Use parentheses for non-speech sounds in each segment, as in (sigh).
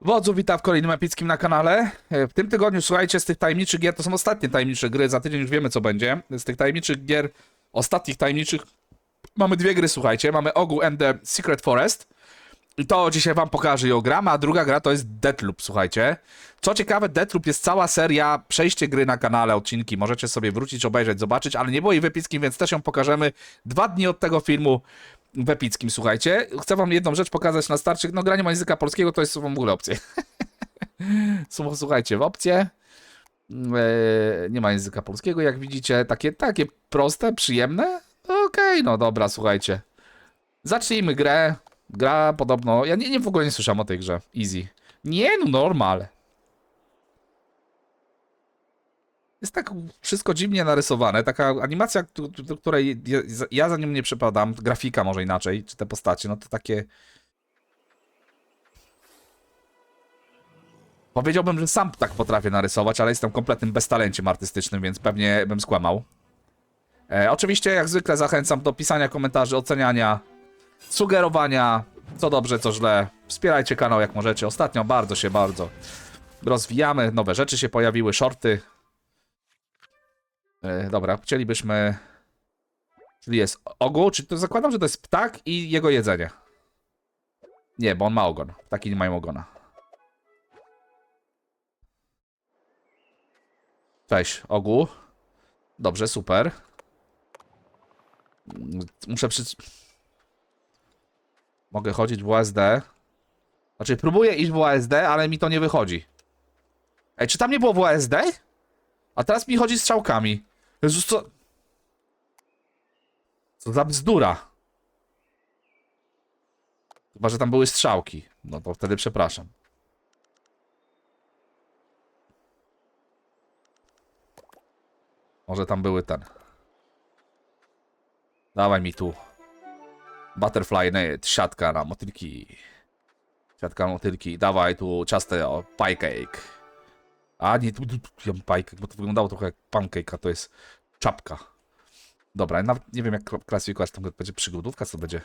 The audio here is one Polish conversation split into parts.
Wodzu, witam w kolejnym epickim na kanale. E, W tym tygodniu, słuchajcie, z tych tajemniczych gier, to są ostatnie tajemnicze gry, za tydzień już wiemy co będzie. Z tych tajemniczych gier, ostatnich tajemniczych, mamy dwie gry, słuchajcie. Mamy Ogu and the Secret Forest. I to dzisiaj wam pokażę i ogram, a druga gra to jest Deathloop, słuchajcie. Co ciekawe, Deathloop jest cała seria, przejście gry na kanale, odcinki. Możecie sobie wrócić, obejrzeć, zobaczyć, ale nie było jej w więc też ją pokażemy dwa dni od tego filmu w epickim, słuchajcie. Chcę wam jedną rzecz pokazać na starcie. No, granie ma języka polskiego to jest w ogóle opcje. (laughs) Słuch- Słuchajcie, w opcje. E, nie ma języka polskiego, jak widzicie. Takie, takie proste, przyjemne. Okej, no dobra, słuchajcie. Zacznijmy grę. Gra podobno. Ja nie, nie w ogóle nie słyszałem o tej grze. Easy. Nie, no normal. Jest tak wszystko dziwnie narysowane. Taka animacja, do której ja- ja za nią nie przepadam. Grafika może inaczej, czy te postacie, no to takie. Powiedziałbym, że sam tak potrafię narysować, ale jestem kompletnym beztalenciem artystycznym, więc pewnie bym skłamał. E, oczywiście, jak zwykle, zachęcam do pisania komentarzy, oceniania, sugerowania, co dobrze, co źle. Wspierajcie kanał jak możecie. Ostatnio bardzo się bardzo rozwijamy, nowe rzeczy się pojawiły, shorty. E, dobra, chcielibyśmy. Czyli jest ogół, czy to zakładam, że to jest ptak i jego jedzenie. Nie, bo on ma ogon. Ptaki nie mają ogona. Cześć, ogół. Dobrze, super. Muszę przy... Mogę chodzić w WSD. Znaczy, próbuję iść w WSD, ale mi to nie wychodzi. Ej, czy tam nie było WSD? A teraz mi chodzi strzałkami. Jezus, co... Co za bzdura. Chyba, że tam były strzałki. No to wtedy przepraszam. Może tam były ten. Dawaj mi tu. Butterfly net, siatka na motylki. Siatka na motylki. Dawaj tu ciasto, pie cake. A nie, tu, cake, bo to wyglądało trochę jak pancake, a to jest czapka. Dobra, nawet nie wiem jak kla- klasyfikować, to będzie przygodówka, co to będzie.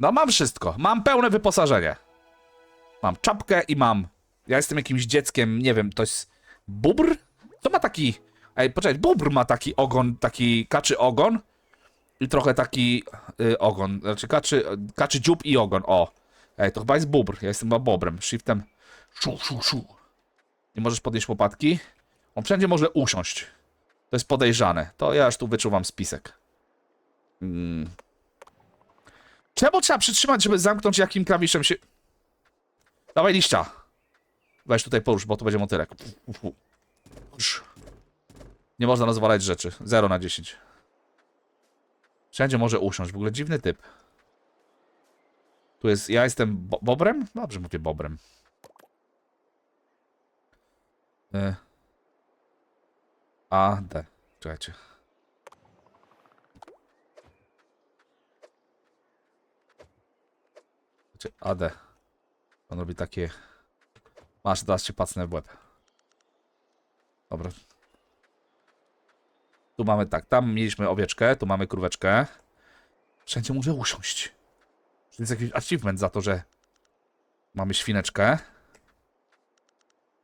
No mam wszystko, mam pełne wyposażenie. Mam czapkę i mam... Ja jestem jakimś dzieckiem, nie wiem, to jest... Bubr? Co ma taki... Ej, poczekaj, bubr ma taki ogon, taki kaczy ogon i trochę taki y, ogon, znaczy kaczy, kaczy dziób i ogon, o. Ej, to chyba jest bubr, ja jestem chyba bobrem, shiftem szu, szu, szu. Nie możesz podnieść łopatki? On wszędzie może usiąść. To jest podejrzane. To ja aż tu wyczuwam spisek. Mm. Czemu trzeba przytrzymać, żeby zamknąć jakim klawiszem się... Dawaj liścia. Weź tutaj porusz, bo to będzie motylek. Nie można rozwalać rzeczy. 0 na 10. Wszędzie może usiąść. W ogóle dziwny typ. Tu jest... Ja jestem bo bobrem? Dobrze mówię bobrem. Y. A, D. Czekajcie. Czekajcie, A, D. On robi takie... Masz, teraz cię pacnę w łeb. Dobra. Tu mamy tak, tam mieliśmy owieczkę, tu mamy króweczkę. Wszędzie może usiąść. To jest jakiś achievement za to, że mamy świneczkę.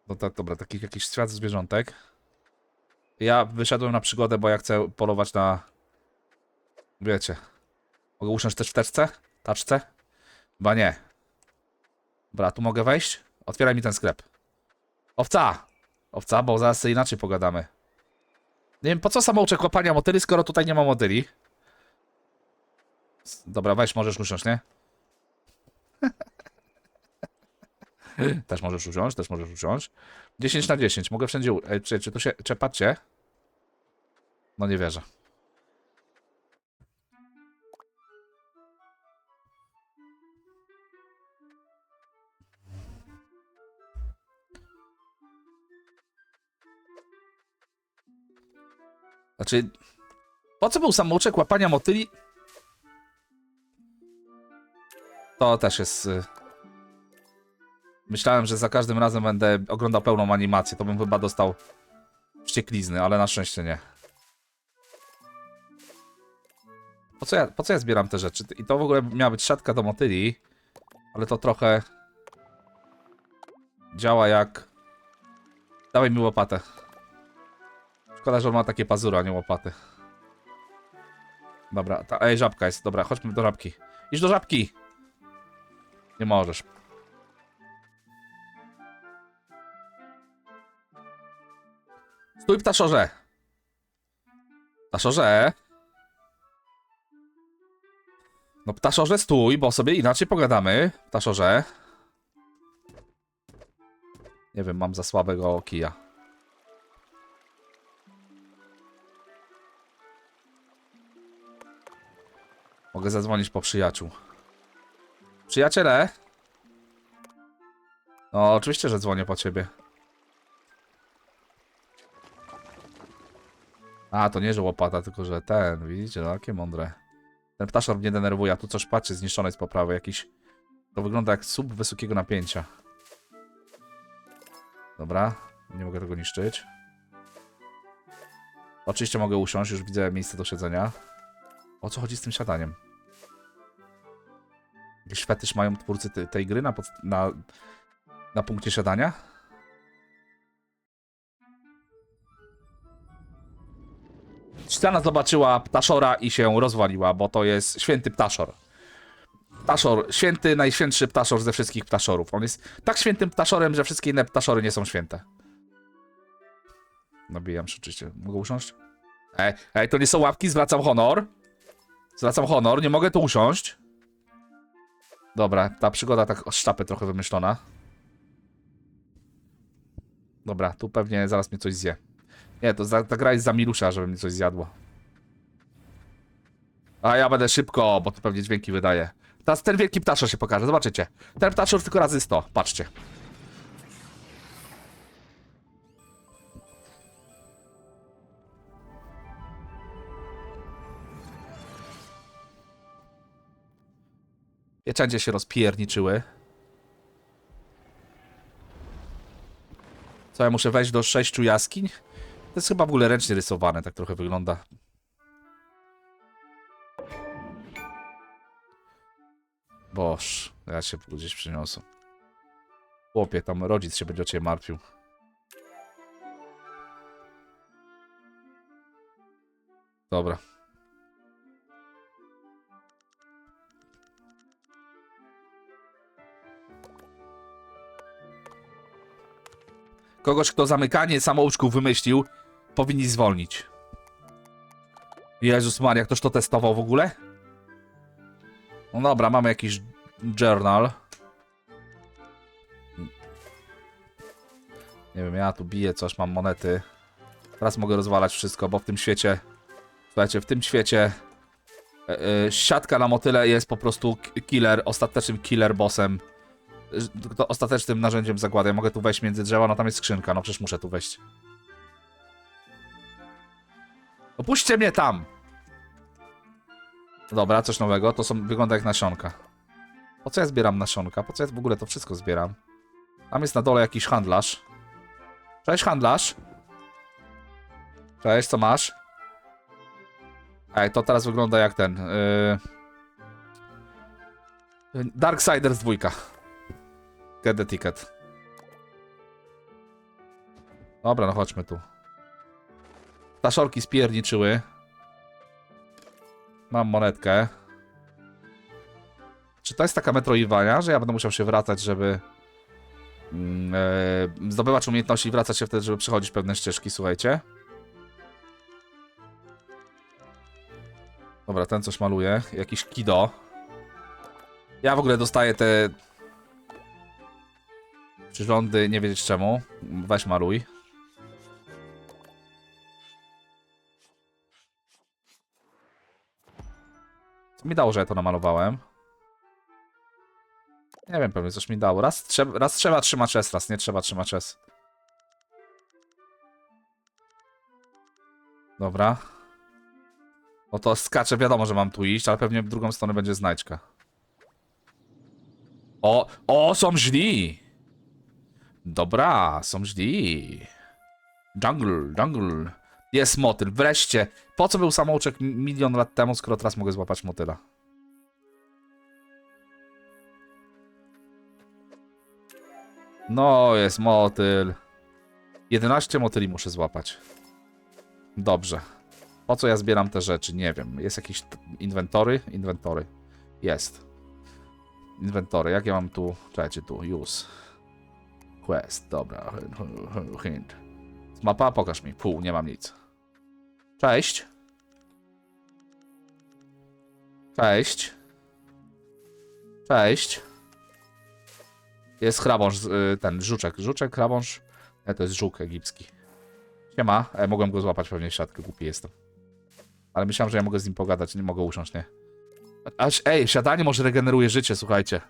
No tak, dobra, taki jakiś świat zwierzątek. Ja wyszedłem na przygodę, bo ja chcę polować na... Wiecie. Mogę usiąść też w teczce? Taczce? Chyba nie. Dobra, tu mogę wejść? Otwieraj mi ten sklep. Owca! Owca, bo zaraz sobie inaczej pogadamy. Nie wiem, po co samouczek łapania motyli, skoro tutaj nie ma motyli? Dobra, weź, możesz usiąść, nie? (laughs) też możesz usiąść, też możesz usiąść. 10 na 10, mogę wszędzie... u- Ej, czy, czy tu się... Czy patrzcie? No nie wierzę. Znaczy, po co był samouczek łapania motyli? To też jest... y, Myślałem, że za każdym razem będę oglądał pełną animację, to bym chyba dostał wścieklizny, ale na szczęście nie. Po co ja, po co ja zbieram te rzeczy? I to w ogóle miała być siatka do motyli. Ale to trochę... Działa jak... Dawaj mi łopatę. Szkoda, że on ma takie pazury, a nie łopaty. Dobra, ta, ej, żabka jest. Dobra, chodźmy do żabki. Idź do żabki! Nie możesz. Stój, ptaszorze! Ptaszorze! No ptaszorze stój, bo sobie inaczej pogadamy. Ptaszorze. Nie wiem, mam za słabego kija. Mogę zadzwonić po przyjaciół. Przyjaciele? No, oczywiście, że dzwonię po ciebie. A, to nie, że łopata, tylko że ten, widzicie, no, takie mądre. Ten ptaszor mnie denerwuje, a tu coś patrzy, zniszczone jest po prawej, jakiś... To wygląda jak sub wysokiego napięcia. Dobra, nie mogę tego niszczyć. Oczywiście mogę usiąść, już widzę miejsce do siedzenia. O co chodzi z tym siadaniem? Jakiś fetysz mają twórcy te, tej gry na, na, na punkcie siadania? Ściana zobaczyła ptaszora i się rozwaliła, bo to jest święty ptaszor. Ptaszor, święty, najświętszy ptaszor ze wszystkich ptaszorów. On jest tak świętym ptaszorem, że wszystkie inne ptaszory nie są święte. Nabijam się oczywiście. Mogę usiąść? Ej, ej, to nie są łapki, zwracam honor. Zwracam honor, nie mogę tu usiąść. Dobra, ta przygoda tak o szczapy trochę wymyślona. Dobra, tu pewnie zaraz mnie coś zje. Nie, to za, ta gra jest za milusza, żeby mi coś zjadło. A ja będę szybko, bo to pewnie dźwięki wydaje. Teraz ten wielki ptaszor się pokaże, zobaczycie. Ten ptaszor tylko razy 100, patrzcie. Pieczęcie się rozpierniczyły. Co, ja muszę wejść do sześciu jaskiń? To jest chyba w ogóle ręcznie rysowane, tak trochę wygląda. Boż, ja się gdzieś przyniosę. Chłopie, tam rodzic się będzie o ciebie martwił. Dobra. Kogoś, kto zamykanie samouczków wymyślił, powinni zwolnić. Jezus Maria, ktoś to testował w ogóle? No dobra, mamy jakiś journal. Nie wiem, ja tu biję coś, mam monety. Teraz mogę rozwalać wszystko, bo w tym świecie... Słuchajcie, w tym świecie... e, siatka na motyle jest po prostu killer, ostatecznym killer bossem. To ostatecznym narzędziem zagłady. Ja mogę tu wejść między drzewa, no tam jest skrzynka, no przecież muszę tu wejść. Opuśćcie mnie tam! Dobra, coś nowego. To są, wygląda jak nasionka. Po co ja zbieram nasionka? Po co ja w ogóle to wszystko zbieram? Tam jest na dole jakiś handlarz. Cześć, handlarz. Cześć, co masz? Ej, to teraz wygląda jak ten. Yy... Darksiders 2. Get the ticket. Dobra, no chodźmy tu. Taszorki spierniczyły. Mam monetkę. Czy to jest taka metroidvania, że ja będę musiał się wracać, żeby e, zdobywać umiejętności i wracać się wtedy, żeby przechodzić pewne ścieżki, słuchajcie. Dobra, ten coś maluje. Jakiś kido. Ja w ogóle dostaję te przyrządy, nie wiedzieć czemu. Weź maluj. Mi dało, że ja to namalowałem? Nie wiem, pewnie coś mi dało. Raz, trzeba, raz trzeba trzymać S, raz nie trzeba trzymać S. Dobra. No to skaczę, wiadomo, że mam tu iść, ale pewnie w drugą stronę będzie znajdźka. O, o, są źli! Dobra, są źli. Jungle, jungle. Jest motyl, wreszcie. Po co był samouczek mi- milion lat temu, skoro teraz mogę złapać motyla? No, jest motyl. 11 motyli muszę złapać. Dobrze. Po co ja zbieram te rzeczy? Nie wiem. Jest jakiś t- inwentory? Inwentory. Jest. Inwentory. Jak ja mam tu... Czekajcie, tu. Use. Quest. Dobra. Hint. Mapa? Pokaż mi. Pół. Nie mam nic. Cześć. Cześć. Cześć. Jest chrabąż, y, ten żuczek. Żuczek, chrabąż. Nie, to jest żuk egipski. Siema. E, mogłem go złapać pewnie w siatkę, głupi jestem. Ale myślałem, że ja mogę z nim pogadać, nie mogę usiąść, nie? Aż, ej, siadanie może regeneruje życie, słuchajcie.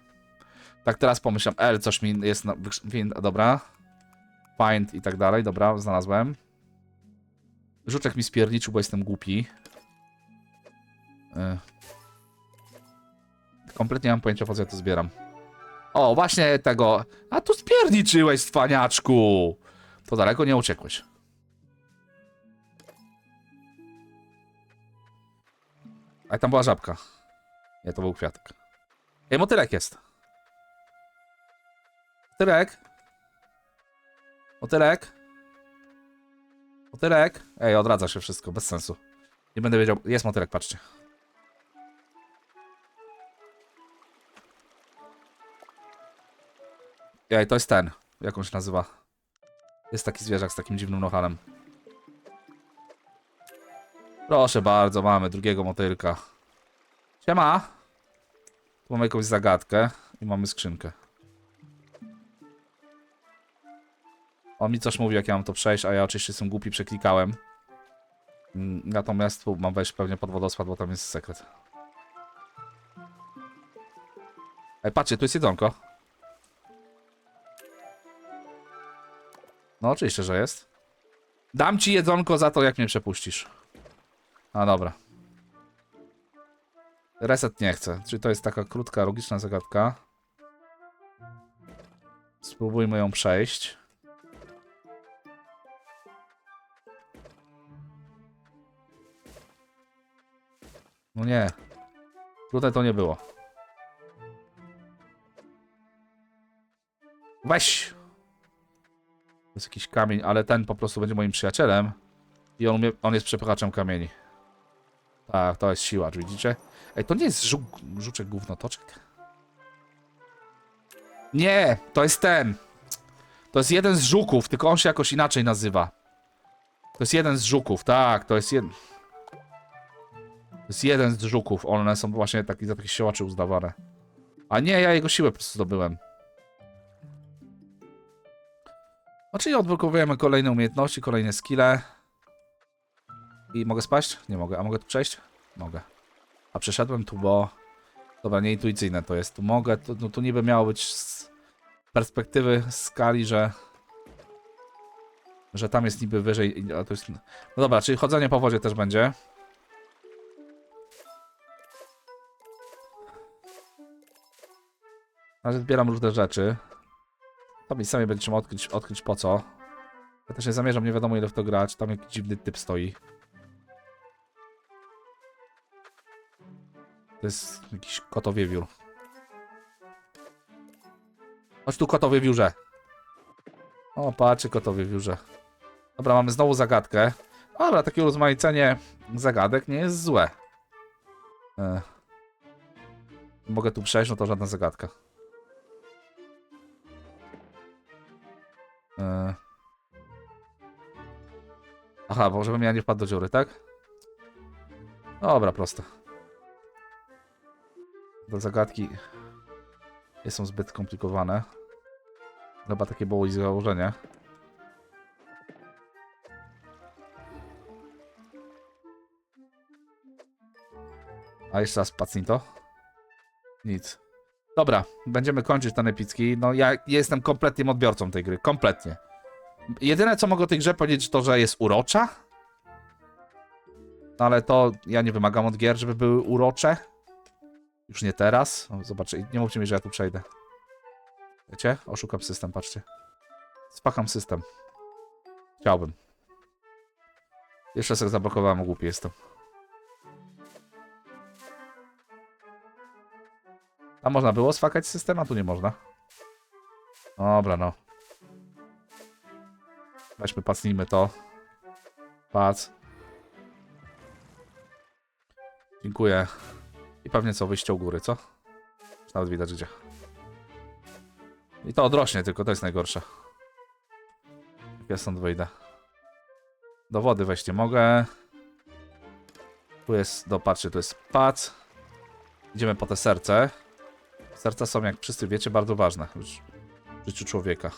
Tak teraz pomyślam, L, coś mi jest na... Dobra. Find i tak dalej, dobra, znalazłem. Żuczek mi spierniczył, bo jestem głupi. Y. Kompletnie nie mam pojęcia, po co ja to zbieram. O, właśnie tego. A tu spierniczyłeś, cwaniaczku. To daleko nie uciekłeś. A tam była żabka. Nie, to był kwiatek. Ej, motylek jest. Motylek. Motylek. Motylek. Ej, odradza się wszystko, bez sensu. Nie będę wiedział. Jest motylek, patrzcie. Ej, to jest ten. Jak on się nazywa? Jest taki zwierzak z takim dziwnym nohalem. Proszę bardzo, mamy drugiego motylka. Siema. Tu mamy jakąś zagadkę i mamy skrzynkę. On mi coś mówi, jak ja mam to przejść, a ja oczywiście jestem głupi, przeklikałem. Mm, Natomiast tu mam wejść pewnie pod wodospad, bo tam jest sekret. Ej, patrzcie, tu jest jedzonko. No oczywiście, że jest. Dam ci jedzonko za to, jak mnie przepuścisz. A dobra. Reset nie chcę. Czyli to jest taka krótka, logiczna zagadka. Spróbujmy ją przejść. No nie. Tutaj to nie było. Weź! To jest jakiś kamień, ale ten po prostu będzie moim przyjacielem. I on, umie, on jest przepychaczem kamieni. Tak, to jest siłacz, widzicie? Ej, to nie jest żuk, żuczek gównotoczek? Nie, to jest ten. To jest jeden z żuków, tylko on się jakoś inaczej nazywa. To jest jeden z żuków, tak, to jest jeden. Jest jeden z żuków, one są właśnie taki, za takie siłaczy uznawane. A nie, ja jego siłę po prostu zdobyłem. No czyli odblokowujemy kolejne umiejętności, kolejne skille. I mogę spaść? Nie mogę. A mogę tu przejść? Mogę. A przeszedłem tu, bo... Dobra, nieintuicyjne to jest. Tu mogę, tu, no, tu niby miało być z perspektywy skali, że... Że tam jest niby wyżej, a to jest... No dobra, czyli chodzenie po wodzie też będzie. Razie zbieram różne rzeczy. To mi sami będzie trzeba odkryć, odkryć po co. Ja też nie zamierzam, nie wiadomo ile w to grać. Tam jakiś dziwny typ stoi. To jest jakiś kotowie wiór. Chodź tu kotowie wiórze. O, patrzcie kotowie wiórze. Dobra, mamy znowu zagadkę. Dobra, takie urozmaicenie zagadek nie jest złe. E. Mogę tu przejść, no to żadna zagadka. E. Aha, bo żebym ja nie wpadł do dziury, tak? Dobra, proste. Te zagadki nie są zbyt skomplikowane. Chyba takie było i założenie. A jeszcze raz pacnito. Nic. Dobra, będziemy kończyć ten epicki. No ja jestem kompletnym odbiorcą tej gry. Kompletnie. Jedyne co mogę o tej grze powiedzieć to, że jest urocza. No ale to ja nie wymagam od gier, żeby były urocze. Już nie teraz. Zobaczcie, nie mówcie mi, że ja tu przejdę. Wiecie? Oszukam system, patrzcie. Spakam system. Chciałbym. Jeszcze sobie zablokowałem, głupi jestem. A można było sfakać system, a tu nie można. Dobra, no. Weźmy, pacnijmy to. Pac. Dziękuję. I pewnie co, wyjście u góry, co? Już Nawet widać gdzie. I to odrośnie tylko, to jest najgorsze. Jak ja stąd wyjdę. Do wody wejść nie mogę. Tu jest, do patrzcie, tu jest pac. Idziemy po te serce. Serca są, jak wszyscy wiecie, bardzo ważne w ży- w życiu człowieka.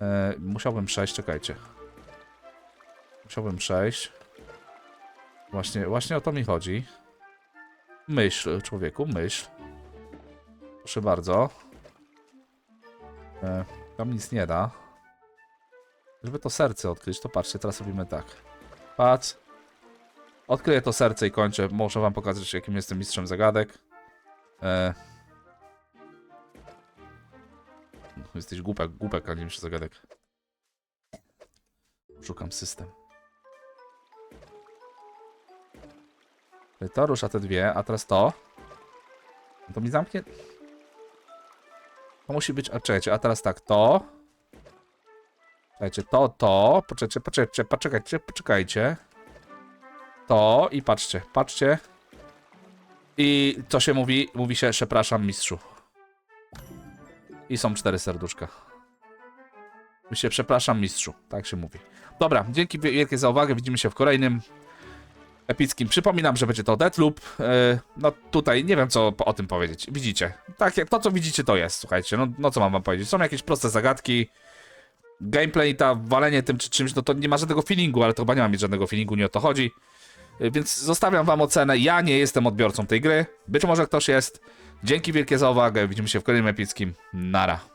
E, musiałbym przejść, czekajcie. Musiałbym przejść. Właśnie, właśnie o to mi chodzi. Myśl, człowieku, myśl. Proszę bardzo. E, tam nic nie da. Żeby to serce odkryć, to patrzcie, teraz robimy tak. Patrz. Odkryję to serce i kończę. Muszę wam pokazać, jakim jestem mistrzem zagadek. E... Jesteś głupek, głupek, a nie mistrz zagadek. Szukam system. To rusza te dwie, a teraz to. To mi zamknie. To musi być. A czekajcie, a teraz tak, to. Czekajcie, to, to. Poczekajcie, poczekajcie, poczekajcie, poczekajcie. To i patrzcie, patrzcie. I co się mówi? Mówi się, przepraszam, mistrzu. I są cztery serduszka. Mówi się, przepraszam, mistrzu. Tak się mówi. Dobra, dzięki wielkie za uwagę. Widzimy się w kolejnym epickim. Przypominam, że będzie to Deathloop. Yy, no tutaj nie wiem, co o tym powiedzieć. Widzicie. Tak to, co widzicie, to jest. Słuchajcie, no, no co mam wam powiedzieć? Są jakieś proste zagadki. Gameplay, ta walenie tym czy czymś, no to nie ma żadnego feelingu, ale to chyba nie ma mieć żadnego feelingu, nie o to chodzi. Yy, Więc zostawiam wam ocenę. Ja nie jestem odbiorcą tej gry. Być może ktoś jest. Dzięki wielkie za uwagę. Widzimy się w kolejnym epickim. Nara.